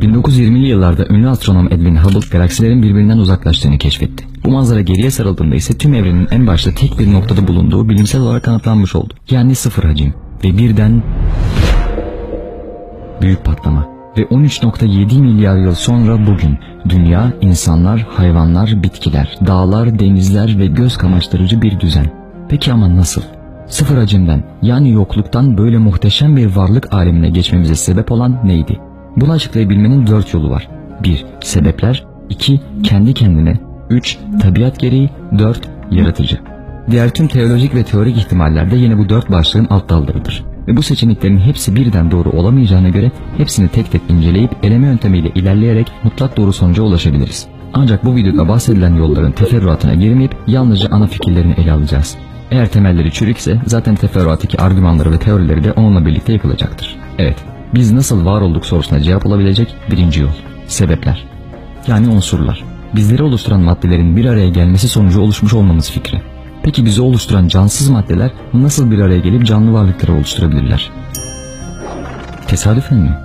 1920'li yıllarda ünlü astronom Edwin Hubble galaksilerin birbirinden uzaklaştığını keşfetti. Bu manzara geriye sarıldığında ise tüm evrenin en başta tek bir noktada bulunduğu bilimsel olarak kanıtlanmış oldu. Yani sıfır hacim. Ve birden büyük patlama. Ve 13.7 milyar yıl sonra bugün dünya, insanlar, hayvanlar, bitkiler, dağlar, denizler ve göz kamaştırıcı bir düzen. Peki ama nasıl? Sıfır hacimden yani yokluktan böyle muhteşem bir varlık alemine geçmemize sebep olan neydi? Bunu açıklayabilmenin dört yolu var. 1. Sebepler 2. Kendi kendine 3. Tabiat gereği 4. Yaratıcı Diğer tüm teolojik ve teorik ihtimaller de yine bu dört başlığın alt dallarıdır. Ve bu seçeneklerin hepsi birden doğru olamayacağına göre hepsini tek tek inceleyip eleme yöntemiyle ilerleyerek mutlak doğru sonuca ulaşabiliriz. Ancak bu videoda bahsedilen yolların teferruatına girmeyip yalnızca ana fikirlerini ele alacağız. Eğer temelleri çürükse zaten teferruattaki argümanları ve teorileri de onunla birlikte yıkılacaktır. Evet, biz nasıl var olduk sorusuna cevap olabilecek birinci yol. Sebepler. Yani unsurlar. Bizleri oluşturan maddelerin bir araya gelmesi sonucu oluşmuş olmamız fikri. Peki bizi oluşturan cansız maddeler nasıl bir araya gelip canlı varlıkları oluşturabilirler? Tesadüfen mi?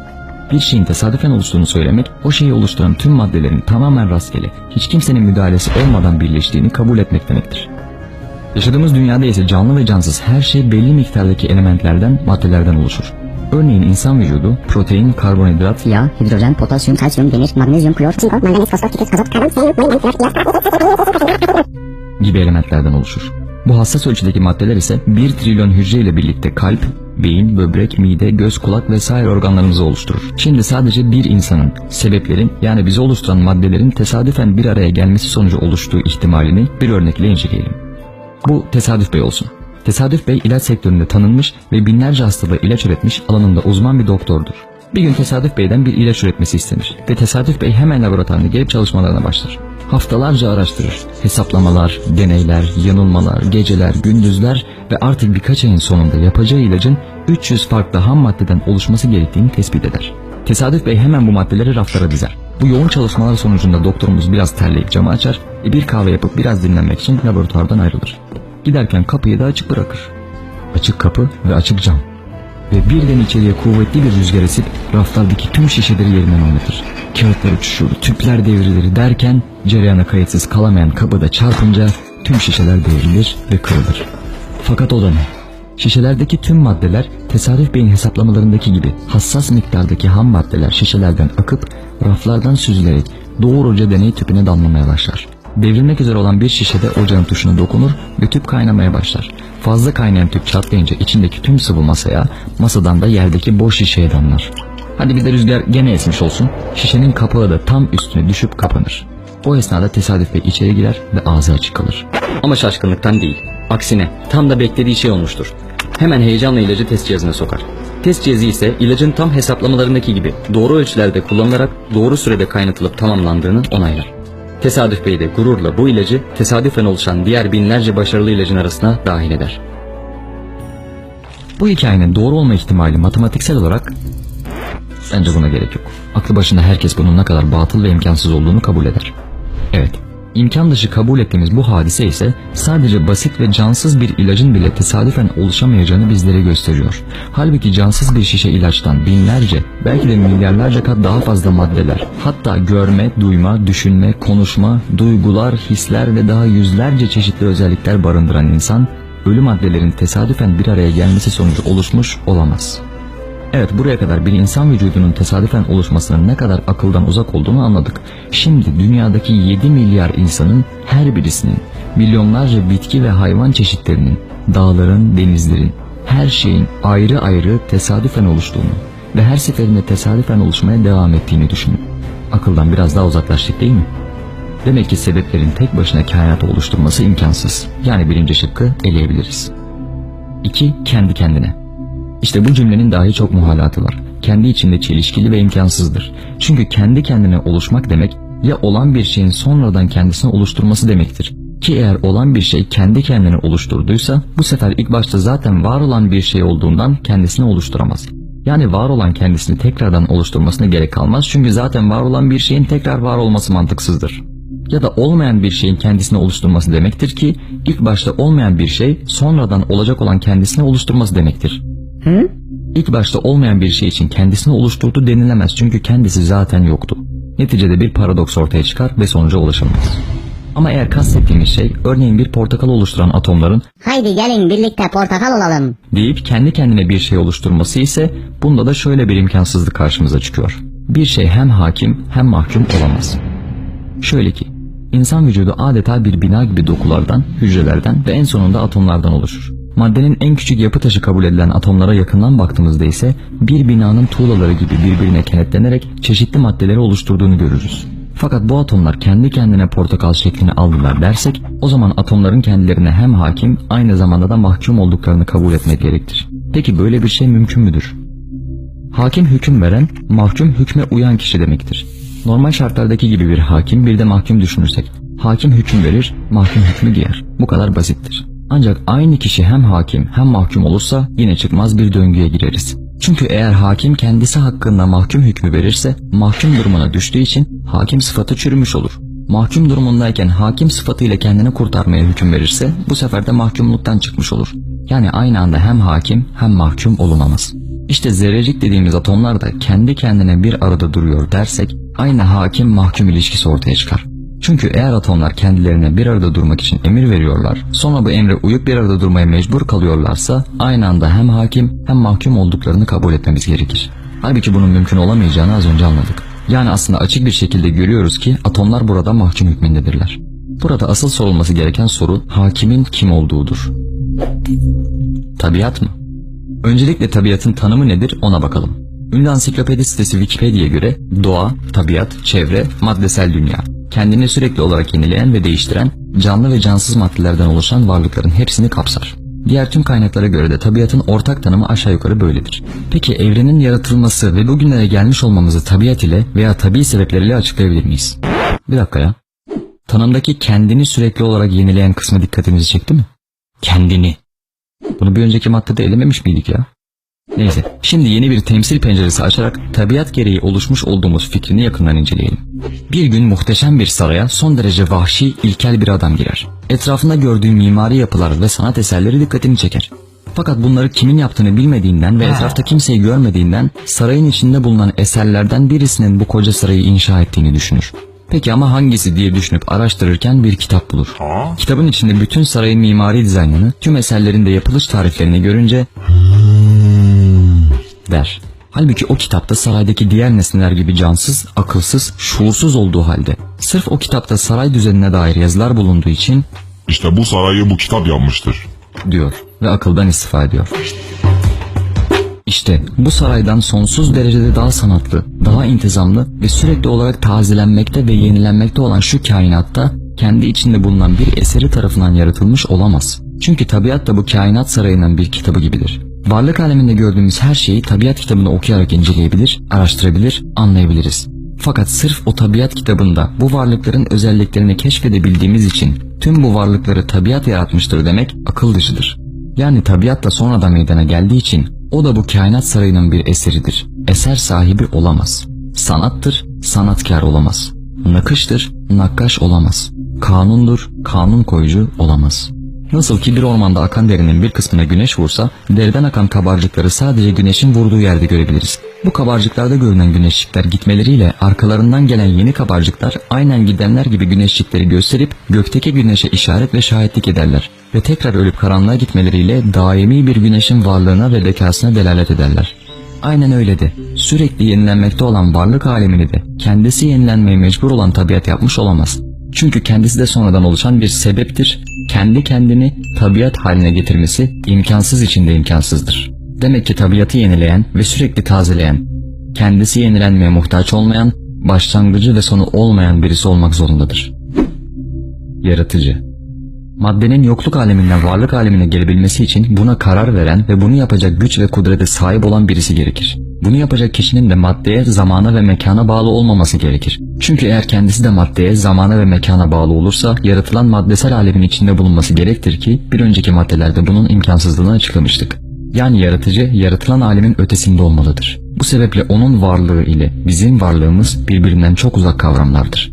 Bir şeyin tesadüfen oluştuğunu söylemek, o şeyi oluşturan tüm maddelerin tamamen rastgele, hiç kimsenin müdahalesi olmadan birleştiğini kabul etmek demektir. Yaşadığımız dünyada ise canlı ve cansız her şey belli miktardaki elementlerden, maddelerden oluşur. Örneğin insan vücudu protein, karbonhidrat, Yağ, hidrojen, potasyum, kalsiyum, demir, magnezyum, klor, çinko, manganiz, fosfor, kükürt, azot, karbon, serum, mayın, nitrat, gibi elementlerden oluşur. Bu hassas ölçüdeki maddeler ise 1 trilyon hücre ile birlikte kalp, beyin, böbrek, mide, göz, kulak vesaire organlarımızı oluşturur. Şimdi sadece bir insanın, sebeplerin yani bizi oluşturan maddelerin tesadüfen bir araya gelmesi sonucu oluştuğu ihtimalini bir örnekle inceleyelim. Bu Tesadüf Bey olsun. Tesadüf Bey ilaç sektöründe tanınmış ve binlerce hastalığa ilaç üretmiş alanında uzman bir doktordur. Bir gün Tesadüf Bey'den bir ilaç üretmesi istenir ve Tesadüf Bey hemen laboratuvarına gelip çalışmalarına başlar. Haftalarca araştırır. Hesaplamalar, deneyler, yanılmalar, geceler, gündüzler ve artık birkaç ayın sonunda yapacağı ilacın 300 farklı ham maddeden oluşması gerektiğini tespit eder. Tesadüf Bey hemen bu maddeleri raflara dizer. Bu yoğun çalışmalar sonucunda doktorumuz biraz terleyip camı açar ve bir kahve yapıp biraz dinlenmek için laboratuvardan ayrılır. Giderken kapıyı da açık bırakır. Açık kapı ve açık cam. Ve birden içeriye kuvvetli bir rüzgar esip raflardaki tüm şişeleri yerinden oynatır. Kağıtlar uçuşur, tüpler devrilir derken cereyana kayıtsız kalamayan kapıda çarpınca tüm şişeler devrilir ve kırılır. Fakat o da ne? Şişelerdeki tüm maddeler tesadüf beyin hesaplamalarındaki gibi hassas miktardaki ham maddeler şişelerden akıp raflardan süzülerek doğruca deney tüpüne damlamaya başlar. Devrilmek üzere olan bir şişede ocağın tuşuna dokunur ve tüp kaynamaya başlar. Fazla kaynayan tüp çatlayınca içindeki tüm sıvı masaya, masadan da yerdeki boş şişeye damlar. Hadi bir de rüzgar gene esmiş olsun. Şişenin kapağı da tam üstüne düşüp kapanır. O esnada tesadüf Bey içeri girer ve ağzı açık kalır. Ama şaşkınlıktan değil. Aksine tam da beklediği şey olmuştur. Hemen heyecanla ilacı test cihazına sokar. Test cihazı ise ilacın tam hesaplamalarındaki gibi doğru ölçülerde kullanılarak doğru sürede kaynatılıp tamamlandığını onaylar. Tesadüf Bey de gururla bu ilacı tesadüfen oluşan diğer binlerce başarılı ilacın arasına dahil eder. Bu hikayenin doğru olma ihtimali matematiksel olarak bence buna gerek yok. Aklı başında herkes bunun ne kadar batıl ve imkansız olduğunu kabul eder. Evet, imkan dışı kabul ettiğimiz bu hadise ise sadece basit ve cansız bir ilacın bile tesadüfen oluşamayacağını bizlere gösteriyor. Halbuki cansız bir şişe ilaçtan binlerce, belki de milyarlarca kat daha fazla maddeler, hatta görme, duyma, düşünme, konuşma, duygular, hisler ve daha yüzlerce çeşitli özellikler barındıran insan, ölü maddelerin tesadüfen bir araya gelmesi sonucu oluşmuş olamaz. Evet buraya kadar bir insan vücudunun tesadüfen oluşmasının ne kadar akıldan uzak olduğunu anladık. Şimdi dünyadaki 7 milyar insanın her birisinin, milyonlarca bitki ve hayvan çeşitlerinin, dağların, denizlerin, her şeyin ayrı ayrı tesadüfen oluştuğunu ve her seferinde tesadüfen oluşmaya devam ettiğini düşünün. Akıldan biraz daha uzaklaştık değil mi? Demek ki sebeplerin tek başına kainatı oluşturması imkansız. Yani birinci şıkkı eleyebiliriz. 2. Kendi kendine. İşte bu cümlenin dahi çok muhalatı var. Kendi içinde çelişkili ve imkansızdır. Çünkü kendi kendine oluşmak demek ya olan bir şeyin sonradan kendisini oluşturması demektir. Ki eğer olan bir şey kendi kendini oluşturduysa bu sefer ilk başta zaten var olan bir şey olduğundan kendisini oluşturamaz. Yani var olan kendisini tekrardan oluşturmasına gerek kalmaz çünkü zaten var olan bir şeyin tekrar var olması mantıksızdır. Ya da olmayan bir şeyin kendisini oluşturması demektir ki ilk başta olmayan bir şey sonradan olacak olan kendisini oluşturması demektir. Hı? İlk başta olmayan bir şey için kendisini oluşturdu denilemez çünkü kendisi zaten yoktu. Neticede bir paradoks ortaya çıkar ve sonuca ulaşılmaz. Ama eğer kastettiğimiz şey örneğin bir portakal oluşturan atomların Haydi gelin birlikte portakal olalım. deyip kendi kendine bir şey oluşturması ise bunda da şöyle bir imkansızlık karşımıza çıkıyor. Bir şey hem hakim hem mahkum olamaz. Şöyle ki, insan vücudu adeta bir bina gibi dokulardan, hücrelerden ve en sonunda atomlardan oluşur. Maddenin en küçük yapı taşı kabul edilen atomlara yakından baktığımızda ise bir binanın tuğlaları gibi birbirine kenetlenerek çeşitli maddeleri oluşturduğunu görürüz. Fakat bu atomlar kendi kendine portakal şeklini aldılar dersek o zaman atomların kendilerine hem hakim aynı zamanda da mahkum olduklarını kabul etmek gerektir. Peki böyle bir şey mümkün müdür? Hakim hüküm veren, mahkum hükme uyan kişi demektir. Normal şartlardaki gibi bir hakim bir de mahkum düşünürsek, hakim hüküm verir, mahkum hükmü giyer. Bu kadar basittir. Ancak aynı kişi hem hakim hem mahkum olursa yine çıkmaz bir döngüye gireriz. Çünkü eğer hakim kendisi hakkında mahkum hükmü verirse mahkum durumuna düştüğü için hakim sıfatı çürümüş olur. Mahkum durumundayken hakim sıfatıyla kendini kurtarmaya hüküm verirse bu sefer de mahkumluktan çıkmış olur. Yani aynı anda hem hakim hem mahkum olunamaz. İşte zerrecik dediğimiz atomlar da kendi kendine bir arada duruyor dersek aynı hakim mahkum ilişkisi ortaya çıkar. Çünkü eğer atomlar kendilerine bir arada durmak için emir veriyorlar, sonra bu emre uyup bir arada durmaya mecbur kalıyorlarsa aynı anda hem hakim hem mahkum olduklarını kabul etmemiz gerekir. Halbuki bunun mümkün olamayacağını az önce anladık. Yani aslında açık bir şekilde görüyoruz ki atomlar burada mahkum hükmündedirler. Burada asıl sorulması gereken soru hakimin kim olduğudur. Tabiat mı? Öncelikle tabiatın tanımı nedir ona bakalım. Ünlü ansiklopedi sitesi Wikipedia'ya göre doğa, tabiat, çevre, maddesel dünya. Kendini sürekli olarak yenileyen ve değiştiren, canlı ve cansız maddelerden oluşan varlıkların hepsini kapsar. Diğer tüm kaynaklara göre de tabiatın ortak tanımı aşağı yukarı böyledir. Peki evrenin yaratılması ve bugünlere gelmiş olmamızı tabiat ile veya tabi sebepleriyle açıklayabilir miyiz? Bir dakika ya. Tanımdaki kendini sürekli olarak yenileyen kısmı dikkatinizi çekti mi? Kendini. Bunu bir önceki maddede elememiş miydik ya? Neyse, şimdi yeni bir temsil penceresi açarak tabiat gereği oluşmuş olduğumuz fikrini yakından inceleyelim. Bir gün muhteşem bir saraya son derece vahşi, ilkel bir adam girer. Etrafında gördüğü mimari yapılar ve sanat eserleri dikkatini çeker. Fakat bunları kimin yaptığını bilmediğinden ve etrafta kimseyi görmediğinden sarayın içinde bulunan eserlerden birisinin bu koca sarayı inşa ettiğini düşünür. Peki ama hangisi diye düşünüp araştırırken bir kitap bulur. Kitabın içinde bütün sarayın mimari dizaynını, tüm eserlerin de yapılış tariflerini görünce der. Halbuki o kitapta saraydaki diğer nesneler gibi cansız, akılsız, şuursuz olduğu halde sırf o kitapta saray düzenine dair yazılar bulunduğu için İşte bu sarayı bu kitap yapmıştır. diyor ve akıldan istifa ediyor. İşte bu saraydan sonsuz derecede daha sanatlı, daha intizamlı ve sürekli olarak tazelenmekte ve yenilenmekte olan şu kainatta kendi içinde bulunan bir eseri tarafından yaratılmış olamaz. Çünkü tabiat da bu kainat sarayının bir kitabı gibidir. Varlık aleminde gördüğümüz her şeyi tabiat kitabını okuyarak inceleyebilir, araştırabilir, anlayabiliriz. Fakat sırf o tabiat kitabında bu varlıkların özelliklerini keşfedebildiğimiz için tüm bu varlıkları tabiat yaratmıştır demek akıl dışıdır. Yani tabiat da sonradan meydana geldiği için o da bu kainat sarayının bir eseridir. Eser sahibi olamaz. Sanattır, sanatkar olamaz. Nakıştır, nakkaş olamaz. Kanundur, kanun koyucu olamaz. Nasıl ki bir ormanda akan derinin bir kısmına güneş vursa, deriden akan kabarcıkları sadece güneşin vurduğu yerde görebiliriz. Bu kabarcıklarda görünen güneşlikler gitmeleriyle arkalarından gelen yeni kabarcıklar aynen gidenler gibi güneşlikleri gösterip gökteki güneşe işaret ve şahitlik ederler. Ve tekrar ölüp karanlığa gitmeleriyle daimi bir güneşin varlığına ve bekasına delalet ederler. Aynen öyle de sürekli yenilenmekte olan varlık alemini de kendisi yenilenmeye mecbur olan tabiat yapmış olamaz. Çünkü kendisi de sonradan oluşan bir sebeptir. Kendi kendini tabiat haline getirmesi imkansız içinde imkansızdır. Demek ki tabiatı yenileyen ve sürekli tazeleyen, kendisi yenilenmeye muhtaç olmayan, başlangıcı ve sonu olmayan birisi olmak zorundadır. Yaratıcı Maddenin yokluk aleminden varlık alemine gelebilmesi için buna karar veren ve bunu yapacak güç ve kudrete sahip olan birisi gerekir. Bunu yapacak kişinin de maddeye, zamana ve mekana bağlı olmaması gerekir. Çünkü eğer kendisi de maddeye, zamana ve mekana bağlı olursa yaratılan maddesel alemin içinde bulunması gerektir ki bir önceki maddelerde bunun imkansızlığını açıklamıştık. Yani yaratıcı, yaratılan alemin ötesinde olmalıdır. Bu sebeple onun varlığı ile bizim varlığımız birbirinden çok uzak kavramlardır.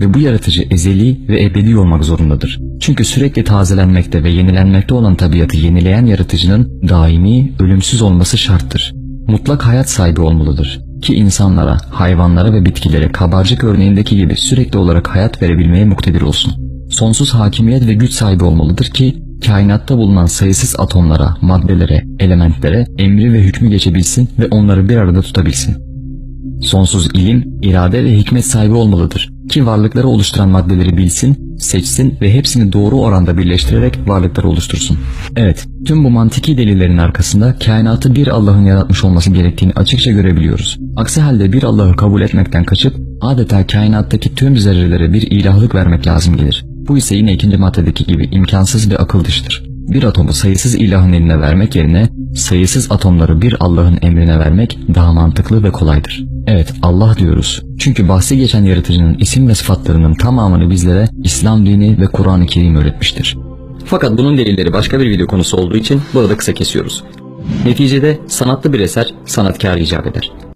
Ve bu yaratıcı ezeli ve ebedi olmak zorundadır. Çünkü sürekli tazelenmekte ve yenilenmekte olan tabiatı yenileyen yaratıcının daimi, ölümsüz olması şarttır. mutlak hayat sahibi olmalıdır ki insanlara, hayvanlara ve bitkilere kabarcık örneğindeki gibi sürekli olarak hayat verebilmeye muktedir olsun. Sonsuz hakimiyet ve güç sahibi olmalıdır ki kainatta bulunan sayısız atomlara, maddelere, elementlere emri ve hükmü geçebilsin ve onları bir arada tutabilsin. Sonsuz ilim, irade ve hikmet sahibi olmalıdır ki varlıkları oluşturan maddeleri bilsin, seçsin ve hepsini doğru oranda birleştirerek varlıkları oluştursun. Evet, tüm bu mantiki delillerin arkasında kainatı bir Allah'ın yaratmış olması gerektiğini açıkça görebiliyoruz. Aksi halde bir Allah'ı kabul etmekten kaçıp adeta kainattaki tüm zerrelere bir ilahlık vermek lazım gelir. Bu ise yine ikinci maddedeki gibi imkansız ve akıl dışıdır. Bir atomu sayısız ilahın eline vermek yerine sayısız atomları bir Allah'ın emrine vermek daha mantıklı ve kolaydır. Evet Allah diyoruz. Çünkü bahsi geçen yaratıcının isim ve sıfatlarının tamamını bizlere İslam dini ve Kur'an-ı Kerim öğretmiştir. Fakat bunun delilleri başka bir video konusu olduğu için burada kısa kesiyoruz. Neticede sanatlı bir eser sanatkar icap eder.